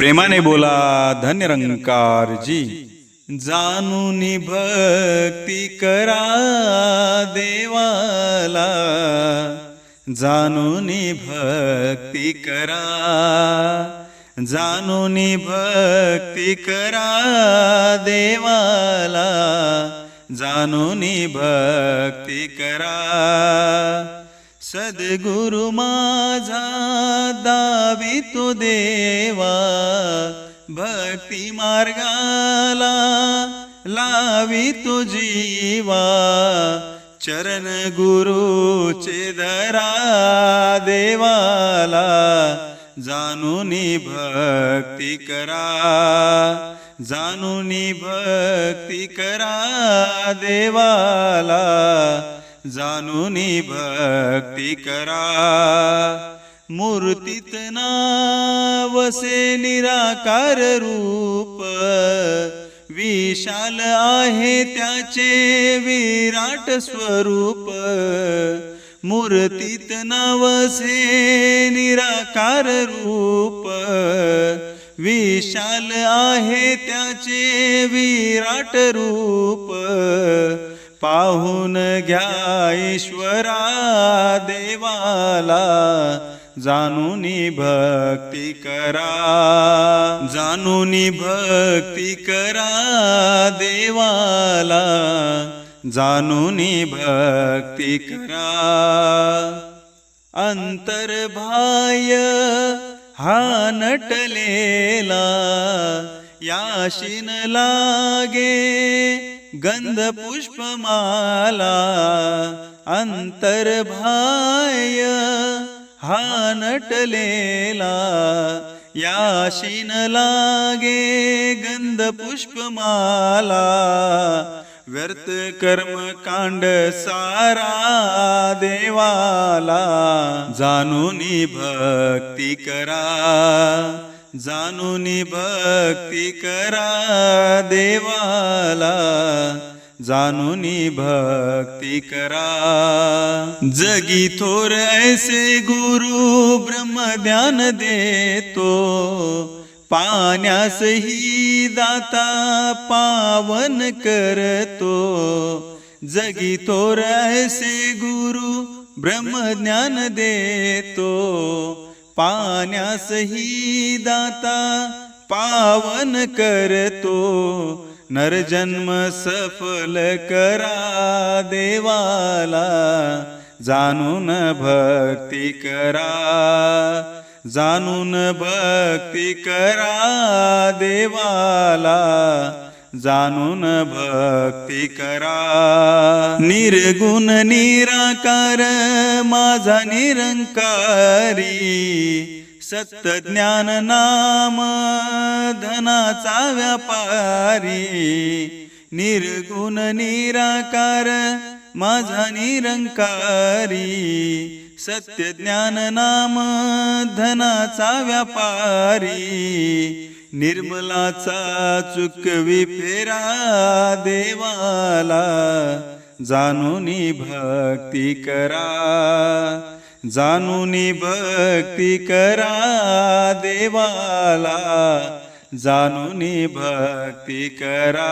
प्रेमाने बोला धन्य रंकारजी जाणून भक्ती करा देवाला. जाणून भक्ती करा. जाणून भक्ती करा देवाला. जाणून भक्ती करा. सद्गुरु माझा दावी तो देवा भक्ती मार्गाला लावी तो जीवा चरण गुरुचे धरा देवाला जाणून भक्ती करा जाणून भक्ती करा देवाला. जाणून भक्ती करा। मूर्तीत नावसे निराकार रूप विशाल आहे त्याचे विराट स्वरूप। मूर्तीत नवसे निराकार रूप विशाल आहे त्याचे विराट रूप। पाहून घ्या ईश्वरा देवाला जाणून भक्ती करा. जाणून भक्ती करा देवाला जाणून भक्ती करा. अंतर्भाय हा नटलेला याशीन लागे गंध पुष्पमाला अंतर्भाय हा नटलेला याशीन लागे गंध पुष्पमाला व्यर्थ कर्म कांड सारा देवाला जाणून भक्ती करा. जाणून भक्ती करा देवाला. जाणून भक्ती करा. जगी थोर ऐसे गुरु ब्रह्मज्ञान देतो. पाण्यासही दाता पावन करतो. जगी थोर ऐसे गुरु ब्रह्मज्ञान देतो. पाण्यासही दाता पावन करतो. नरजन्म सफल करा देवाला. जाणून भक्ती करा. जाणून भक्ती करा देवाला. जाणून भक्ती करा. निर्गुण निराकार माझा निरंकारी सत्य ज्ञान नाम धनाचा व्यापारी. निर्गुण निराकार माझा निरंकारी सत्य ज्ञान नाम धनाचा व्यापारी निर्मलाचा चुकवी फेरा देवाला जाणून भक्ती करा जाणून भक्ती करा देवाला जाणून भक्ती करा.